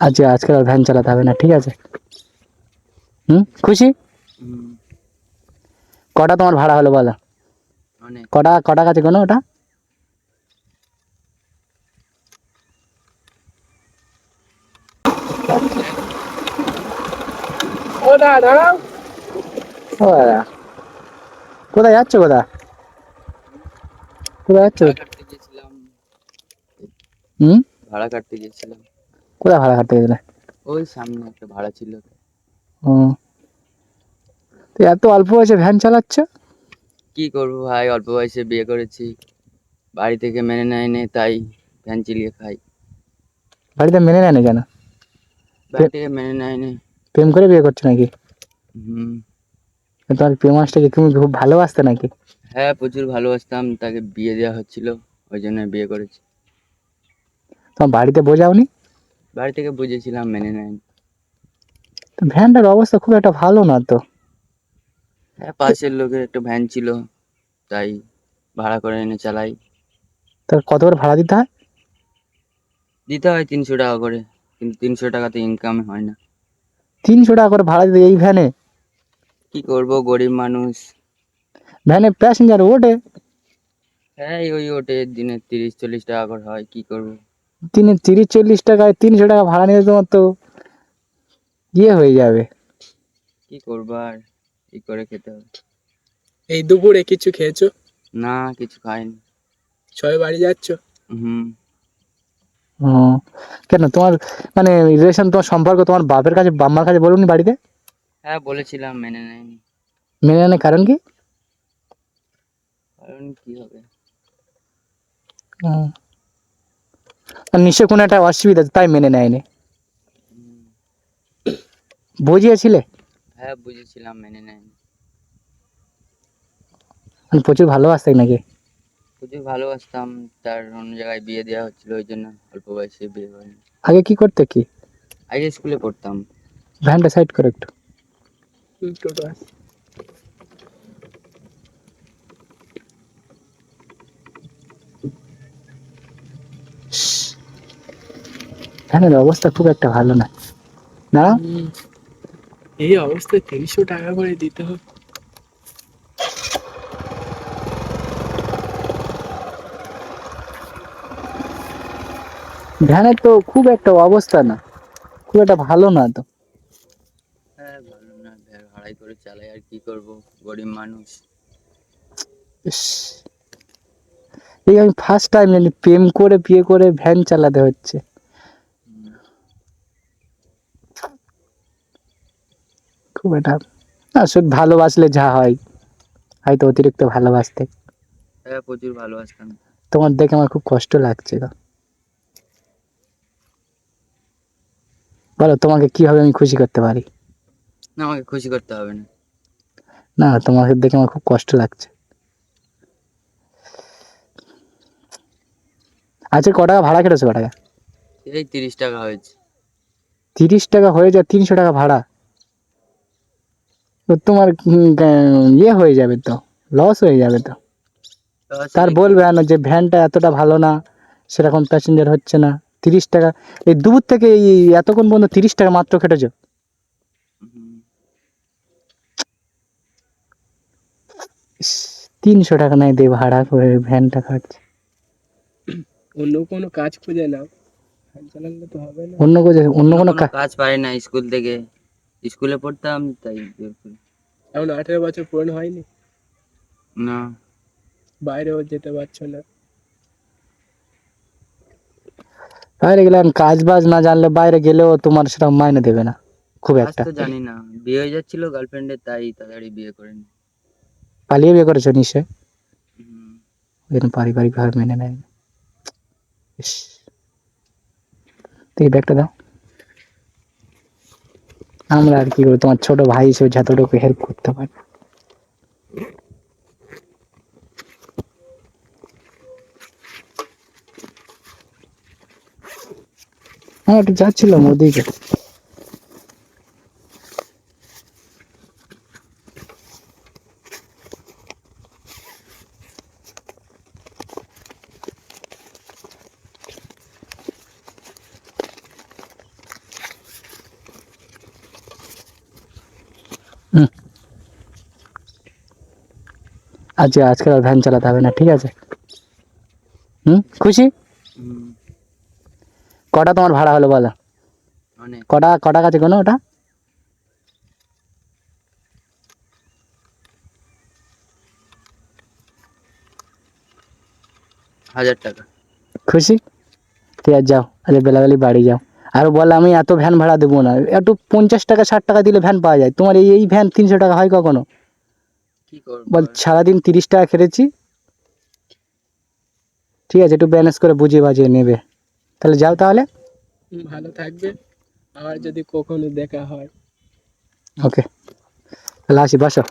আজকে আজকে আর ভ্যান চালাতে হবে না ঠিক আছে? হুম? খুশি? কটা তোমার ভাড়া হলো বলো? কটা কটা কাছে কোনো ওটা? ও দাদা। কোথায় যাচ্ছ কোথা কোথায় যাচ্ছ? হুম? ভাড়া কাটতে গেছিলাম। কোথায় ভাড়া কাটতে গেছিলে? ওই সামনে একটা ভাড়া ছিল। ও। তো এত অল্প বয়সে ভ্যান চালাচ্ছ? কি করব ভাই অল্প বয়সে বিয়ে করেছি। বাড়ি থেকে মেনে নেয়নি তাই ফ্যান চিলিয়ে খাই। বাড়িতে মেনে নেয় না কেন? বাড়ি থেকে মেনে নেয়নি। প্রেম করে বিয়ে করছ নাকি? হুম। তোমার প্রেম মাসটাকে তুমি খুব ভালোবাসতে নাকি? হ্যাঁ প্রচুর ভালোবাসতাম তাকে বিয়ে দেওয়া হচ্ছিল ওই জন্য বিয়ে করেছি। তোমার বাড়িতে বোঝাওনি? বাড়ি থেকে বুঝেছিলাম মেনে নেয়নি। তো ভ্যানটার অবস্থা খুব একটা ভালো না তো। হ্যাঁ পাশের লোকের একটা ভ্যান ছিল তাই ভাড়া করে এনে চালাই। তার কত করে ভাড়া দিতে হয়? দিতে হয় তিনশো টাকা করে কিন্তু তিনশো টাকাতে ইনকাম হয় না। তিনশো টাকা করে ভাড়া দিতে এই ভ্যানে? কি করব গরিব মানুষ। ভ্যানে প্যাসেঞ্জার ওঠে? হ্যাঁ ওই ওটে দিনে তিরিশ চল্লিশ টাকা করে হয় কি করব? তিনি তিরিশ চল্লিশ টাকায় তিনশো টাকা ভাড়া নিলে তোমার তো ইয়ে হয়ে যাবে। কি করব আর? কি করে খেতে হবে? এই দুপুরে কিছু খেয়েছো? না কিছু খাইনি। সবাই বাড়ি যাচ্ছ? হুম। ও কেন তোমার মানে রিলেশন তোমার সম্পর্ক তোমার বাপের কাছে বাম্মার কাছে বলুন বাড়িতে? হ্যাঁ বলেছিলাম মেনে নেয়নি। মেনে নেয় কারণ কি? কারণ কি হবে? ও। আর নিশ্চয় কোনো একটা অসুবিধা তাই মেনে নেয়নি। বুঝিয়েছিলে? হ্যাঁ বুঝেছিলাম মেনে নেয়নি। প্রচুর ভালোবাসতে নাকি? প্রচুর ভালোবাসতাম তার অন্য জায়গায় বিয়ে দেওয়া হচ্ছিল ওই জন্য অল্প বয়সে বিয়ে করিনি আগে কি করতে কি? আগে স্কুলে পড়তাম। ভ্যানটা সাইড করে একটু। ভ্যানের অবস্থা খুব একটা ভালো না। না? এই অবস্থায় তিনশো টাকা করে দিতে হবে। ভ্যানের তো খুব একটা অবস্থা না। খুব একটা ভালো না তো। হ্যাঁ ভালো না। ভাড়াই করে চালাই আর কি করব? গরিব মানুষ। এই আমি ফার্স্ট টাইম প্রেম করে বিয়ে করে ভ্যান চালাতে হচ্ছে। খুব না শুধু ভালোবাসলে যা হয় হয়তো অতিরিক্ত ভালোবাসতে। হ্যাঁ প্রচুর ভালোবাসতাম। তোমার দেখে আমার খুব কষ্ট লাগছে তো বলো তোমাকে কীভাবে আমি খুশি করতে পারি? না আমাকে খুশি করতে হবে না। না তোমাকে দেখে আমার খুব কষ্ট লাগছে। আচ্ছা ক টাকা ভাড়া কেটেছো ক টাকা? এই তিরিশ টাকা হয়েছে। তিরিশ টাকা হয়ে যায় তিনশো টাকা ভাড়া। তোমার ইয়ে হয়ে যাবে তো লস হয়ে যাবে তো। তার বলবে না যে ভ্যানটা এতটা ভালো না সেরকম প্যাসেঞ্জার হচ্ছে না তিরিশ টাকা এই দুপুর থেকে এই এতক্ষণ পর্যন্ত তিরিশ টাকা মাত্র ইস, তিনশো টাকা নাই দিয়ে ভাড়া করে ভ্যানটা খাচ্ছে অন্য কোনো কাজ খুঁজে নাও। না। অন্য কোনো অন্য কোনো কোনো কাজ পাই না স্কুল থেকে। স্কুলে পড়তাম তাই এখন আঠেরো বছর পূরণ হয়নি? না। বাইরেও যেতে পারছ না? বাইরে গেলে কাজ বাজ না জানলে বাইরে গেলেও তোমার সেরকম মাইনে দেবে না খুব একটা। তো জানি না। বিয়ে হয়ে যাচ্ছিল গার্লফ্রেন্ডের তাই তাড়াতাড়ি বিয়ে করেনি পালিয়ে বিয়ে করেছ নিশ্চয় হুম, ওই জন্য পারিবারিক ভাবে মেনে নেয় না। ইস। তো ব্যাগটা দাও। আমরা আর কি করব? তোমার ছোট ভাই হিসেবে যতটুকু হেল্প করতে পারি হ্যাঁ একটু যাচ্ছিলাম ওদিকে। আচ্ছা আজকে আর ভ্যান চালাতে হবে না ঠিক আছে? হুম? খুশি? হুম, কটা তোমার ভাড়া হলো বলো? অনেক। কটা কটা কাছে কোনো ওটা? হাজার টাকা। খুশি? ঠিক আছে যাও। আজ বেলাবেলি বাড়ি যাও। আর বল আমি এত ভ্যান ভাড়া দেবো না। একটু পঞ্চাশ টাকা ষাট টাকা দিলে ভ্যান পাওয়া যায়। তোমার এই এই ভ্যান তিনশো টাকা হয় কখনো? বল সারাদিন তিরিশ টাকা খেটেছি। ঠিক আছে একটু ব্যালেন্স করে বুঝিয়ে বাজিয়ে নেবে। তাহলে যাও তাহলে। ভালো থাকবে। আবার যদি কখনো দেখা হয়। ওকে তাহলে আসি বসো।